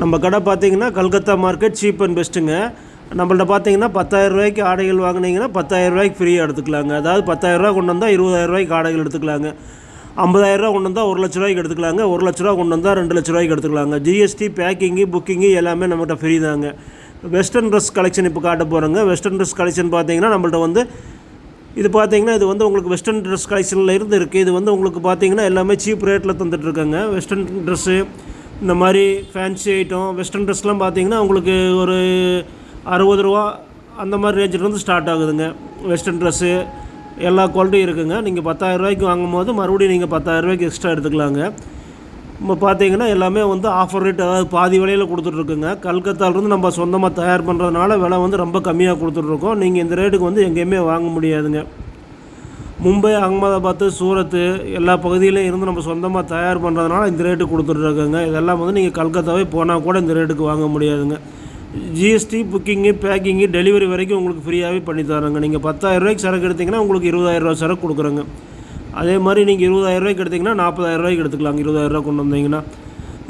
நம்ம கடை பார்த்தீங்கன்னா கல்கத்தா மார்க்கெட் சீப் அண்ட் பெஸ்ட்டுங்க. நம்மள்ட்ட பார்த்தீங்கன்னா பத்தாயிரம் ரூபாய்க்கு ஆடைகள் வாங்குனீங்கன்னா பத்தாயிரம் ரூபாய்க்கு ஃப்ரீயாக எடுத்துக்கலாங்க. அதாவது பத்தாயிரம் ரூபா கொண்டு வந்தால் இருபதாயிரம் ரூபாய்க்கு ஆடைகள் எடுத்துக்கலாங்க. ஐம்பதாயிரம் ரூபா கொண்டு வந்தால் ஒரு லட்ச ரூபாய்க்கு எடுத்துக்கலாங்க. ஒரு லட்ச ரூபா கொண்டு வந்தால் ரெண்டு லட்ச ரூபாய்க்கு எடுத்துக்கலாங்க. ஜிஎஸ்டி பேக்கிங்கு புக்கிங்கு எல்லாமே நம்மகிட்ட ஃப்ரீ தாங்க. வெஸ்டர்ன் ட்ரெஸ் கலெக்ஷன் இப்போ காட்ட போகிறோங்க வெஸ்டர்ன் ட்ரெஸ் கலெக்ஷன் பார்த்தீங்கன்னா நம்மள்ட்ட வந்து இது பார்த்தீங்கன்னா இது வந்து உங்களுக்கு வெஸ்டர்ன் ட்ரெஸ் கலெக்ஷனில் இருந்து இருக்குது இது வந்து உங்களுக்கு பார்த்தீங்கன்னா எல்லாமே சீப் ரேட்டில் தந்துட்டுருக்காங்க வெஸ்டர்ன் ட்ரெஸ்ஸு இந்த மாதிரி ஃபேன்சி ஐட்டம் வெஸ்டர்ன் ட்ரெஸ்லாம் பார்த்தீங்கன்னா உங்களுக்கு ஒரு அறுபது ரூபா அந்த மாதிரி ரேஞ்சிலேருந்து ஸ்டார்ட் ஆகுதுங்க. வெஸ்டர்ன் ட்ரெஸ்ஸு எல்லா குவாலிட்டியும் இருக்குங்க. நீங்கள் பத்தாயிரம் ரூபாய்க்கு வாங்கும் போது மறுபடியும் நீங்கள் பத்தாயிரம் ரூபாய்க்கு எக்ஸ்ட்ரா எடுத்துக்கலாங்க. இப்போ பார்த்தீங்கன்னா எல்லாமே வந்து ஆஃபர் ரேட் அதாவது பாதி விலையில் கொடுத்துட்ருக்குங்க. கல்கத்தாலேருந்து நம்ம சொந்தமாக தயார் பண்ணுறதுனால விலை வந்து ரொம்ப கம்மியாக கொடுத்துட்ருக்கோம். நீங்கள் இந்த ரேட்டுக்கு வந்து எங்கேயுமே வாங்க முடியாதுங்க. மும்பை அகமதாபாத்து சூரத்து எல்லா பகுதியிலையும் இருந்து நம்ம சொந்தமாக தயார் பண்ணுறதுனால இந்த ரேட்டு கொடுத்துட்ருக்கோங்க இதெல்லாம் வந்து நீங்கள் கல்கத்தாவே போனால் கூட இந்த ரேட்டுக்கு வாங்க முடியாதுங்க. ஜிஎஸ்டி புக்கிங்கு பேக்கிங்கு டெலிவரி வரைக்கும் உங்களுக்கு ஃப்ரீயாகவே பண்ணி தரோங்க. நீங்கள் பத்தாயிரம் ரூபாய்க்கு சரக்கு எடுத்திங்கன்னா உங்களுக்கு இருபதாயிரரூவா சரக்கு கொடுக்குறோங்க. அதே மாதிரி நீங்கள் இருபதாயிரரூவாய்க்கு எடுத்திங்கன்னா நாற்பதாயிரம் ரூபாய்க்கு எடுத்துக்கலாங்க. இருபதாயிரரூவா கொண்டு வந்தீங்கன்னா.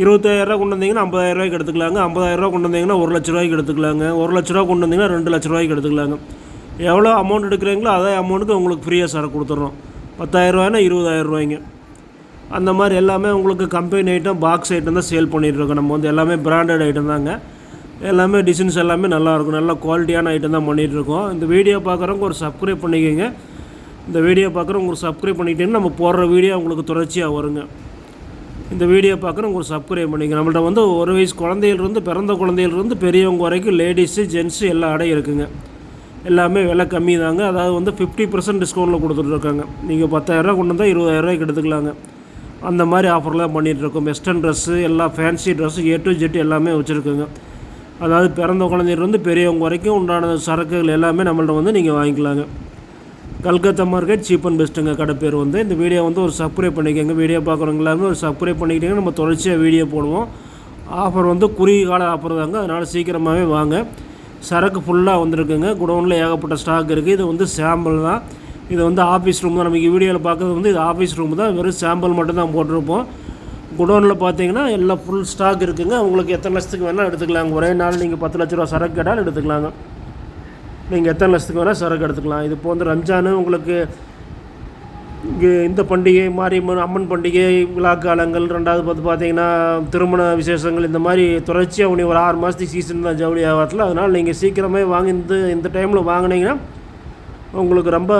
இருபத்தாயிரரூவா கொண்டு வந்தீங்கன்னா ஐம்பதாயிரம் ரூபாய்க்கு எடுத்துக்கலாங்க. ஐம்பதாயிரரூவா கொண்டு வந்தீங்கன்னா ஒரு லட்ச ரூபாய்க்கு எடுத்துக்கலாங்க. ஒரு லட்ச ரூபா கொண்டு வந்தீங்கன்னா ரெண்டு லட்ச ரூபாய்க்கு எடுத்துக்கலாங்க. எவ்வளோ அமௌண்ட் எடுக்கிறீங்களோ அதே அமௌண்ட்டுக்கு உங்களுக்கு ஃப்ரீயாக சரக்கு கொடுத்துட்றோம் பத்தாயிரரூவாய்னா இருபதாயிரம் ரூபாய்ங்க அந்த மாதிரி எல்லாமே உங்களுக்கு கம்பெனி ஐட்டம் பாக்ஸ் ஐட்டம் தான் சேல் பண்ணிகிட்ருக்கோம் நம்ம வந்து எல்லாமே பிராண்டட் ஐட்டம் தாங்க. எல்லாமே டிசைன்ஸ் எல்லாமே நல்லாயிருக்கும் நல்ல குவாலிட்டியான ஐட்டம் தான் பண்ணிகிட்ருக்கோம் இந்த வீடியோ பார்க்குறவங்க ஒரு சப்ஸ்கிரைப் பண்ணிக்கோங்க. இந்த வீடியோ பார்க்குறவங்க ஒரு சப்ஸ்கிரைப் பண்ணிக்கிட்டீங்கன்னா நம்ம போடுற வீடியோ உங்களுக்கு தொடர்ச்சியாக வருங்க. இந்த வீடியோ பார்க்குறவங்க ஒரு சப்ஸ்கிரைப் பண்ணிக்கங்க. நம்மள்ட்ட வந்து ஒரு வயசு குழந்தையிலிருந்து பிறந்த குழந்தையிலிருந்து பெரியவங்க வரைக்கும் லேடிஸு ஜென்ஸு எல்லா ஆடையும் இருக்குங்க. எல்லாமே விலை கம்மி தாங்க அதாவது வந்து ஃபிஃப்டி பர்சன்ட் டிஸ்கவுண்ட்டில் கொடுத்துட்ருக்காங்க நீங்கள் பத்தாயிரரூவா கொண்டு வந்தால் இருபதாயிரரூவாய்க்கு எடுத்துக்கலாங்க. அந்த மாதிரி ஆஃபர்லாம் பண்ணிகிட்ருக்கோம் வெஸ்டர்ன் ட்ரெஸ்ஸு எல்லா fancy dress A to Z எல்லாமே வச்சுருக்குங்க. அதாவது பிறந்த குழந்தையிலிருந்து பெரியவங்க வரைக்கும் உண்டான சரக்குகள் எல்லாமே நம்மள்ட்ட வந்து நீங்கள் வாங்கிக்கலாங்க. கல்கத்தா மார்க்கெட் சீப் அண்ட் பெஸ்ட்டுங்க கடை பேர் வந்து இந்த வீடியோ வந்து ஒரு சப்ஸ்கிரைப் பண்ணிக்கோங்க. வீடியோ பார்க்குறவங்க எல்லாமே ஒரு சப்ஸ்கிரைப் பண்ணிக்கிட்டீங்கன்னா நம்ம தொடர்ச்சியாக வீடியோ போடுவோம். ஆஃபர் வந்து குறுகிய கால ஆஃபர் தாங்க. அதனால் சீக்கிரமாகவே வாங்க. சரக்கு ஃபுல்லாக வந்திருக்குங்க. குடோனில் ஏகப்பட்ட ஸ்டாக் இருக்குது இது வந்து சாம்பிள் தான். இது வந்து ஆஃபீஸ் ரூம் தான். நமக்கு வீடியோவில் பார்க்குறது வந்து இது ஆஃபீஸ் ரூம் தான். வெறும் சாம்பிள் மட்டும் தான் போட்டிருப்போம். குடோனில் பார்த்தீங்கன்னா எல்லாம் ஃபுல் ஸ்டாக் இருக்குதுங்க உங்களுக்கு எத்தனை லட்சத்துக்கு வேணால் எடுத்துக்கலாங்க ஒரே நாள் நீங்கள் பத்து லட்ச ரூபா சரக்கு கேட்டாலும் எடுத்துக்கலாங்க. நீங்கள் எத்தனை லட்சத்துக்கு வேணால் சரக்கு எடுத்துக்கலாம். இது இப்போ வந்து ரம்ஜானு உங்களுக்கு இந்த பண்டிகை மாரியம்மன் அம்மன் பண்டிகை விழா காலங்கள் ரெண்டாவது பார்த்து பார்த்தீங்கன்னா திருமண விசேஷங்கள் இந்த மாதிரி தொடர்ச்சியாக உனி ஒரு ஆறு மாதத்துக்கு சீசன் தான் ஜவுளி வியாபாரத்தில் அதனால் நீங்கள் சீக்கிரமே வாங்கி இந்த இந்த டைமில் வாங்கினீங்கன்னா உங்களுக்கு ரொம்ப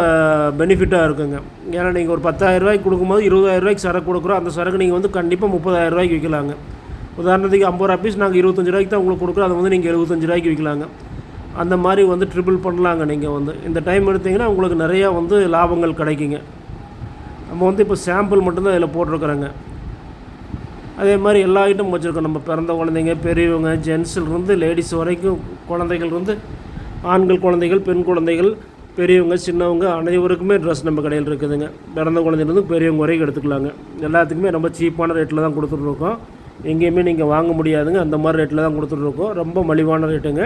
பெனிஃபிட்டாக இருக்குங்க. ஏன்னா நீங்கள் ஒரு பத்தாயிரம் ரூபாய்க்கு கொடுக்கும்போது இருபதாயிரரூவாய்க்கு சரக்கு கொடுக்குறோம். அந்த சரக்கு நீங்கள் வந்து கண்டிப்பாக முப்பதாயிரரூவாய்க்கு விற்கலாங்க உதாரணத்துக்கு ஐம்பது ரூபா பீஸ் நாங்கள் இருபத்தஞ்சி ரூபாய்க்கு தான் உங்களுக்கு கொடுக்குறோம். அதை வந்து நீங்கள் எழுபத்தஞ்சு ரூபாய்க்கு விற்கலாங்க அந்த மாதிரி வந்து ட்ரிபிள் பண்ணலாங்க நீங்கள் வந்து. இந்த டைம் எடுத்தீங்கன்னா உங்களுக்கு நிறையா வந்து லாபங்கள் கிடைக்குங்க. நம்ம வந்து இப்போ சாம்பிள் மட்டும்தான் இதில் போட்டிருக்குறோங்க. அதே மாதிரி எல்லா ஐட்டமும் வச்சுருக்கோம். நம்ம பிறந்த குழந்தைங்க பெரியவங்க ஜென்ஸிலிருந்து லேடிஸ் வரைக்கும் குழந்தைகள் இருந்து ஆண்கள் குழந்தைகள் பெண் குழந்தைகள் பெரியவங்க சின்னவங்க அனைவருக்குமே ட்ரெஸ் நம்ம கடையில் இருக்குதுங்க. பிறந்த குழந்தைலேருந்து பெரியவங்க வரைக்கும் எடுத்துக்கலாங்க. எல்லாத்துக்குமே ரொம்ப சீப்பான ரேட்டில் தான் கொடுத்துட்ருக்கோம் எங்கேயுமே நீங்கள் வாங்க முடியாதுங்க. அந்த மாதிரி ரேட்டில் தான் கொடுத்துட்ருக்கோம் ரொம்ப மலிவான ரேட்டுங்க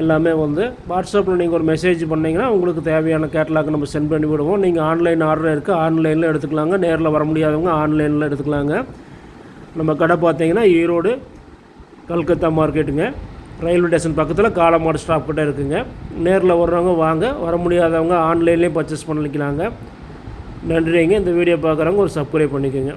எல்லாமே வந்து வாட்ஸ்அப்பில் நீங்கள் ஒரு மெசேஜ் பண்ணிங்கன்னா உங்களுக்கு தேவையான கேட்லாக் நம்ம சென்ட் பண்ணி விடுவோம். நீங்கள் ஆன்லைன் ஆர்டர் இருக்குது ஆன்லைனில் எடுத்துக்கலாங்க. நேரில் வர முடியாதவங்க ஆன்லைனில் எடுத்துக்கலாங்க. நம்ம கடை பார்த்தீங்கன்னா ஈரோடு கல்கத்தா மார்க்கெட்டுங்க ரயில்வே ஸ்டேஷன் பக்கத்தில் காலமாடு ஸ்டாப் கிட்டே இருக்குங்க. நேரில் வர்றவங்க வாங்க வர முடியாதவங்க ஆன்லைன்லேயே பர்ச்சேஸ் பண்ணிக்கலாங்க. நன்றிங்க. இந்த வீடியோ பார்க்குறவங்க ஒரு சப்ஸ்கிரைப் பண்ணிக்கோங்க.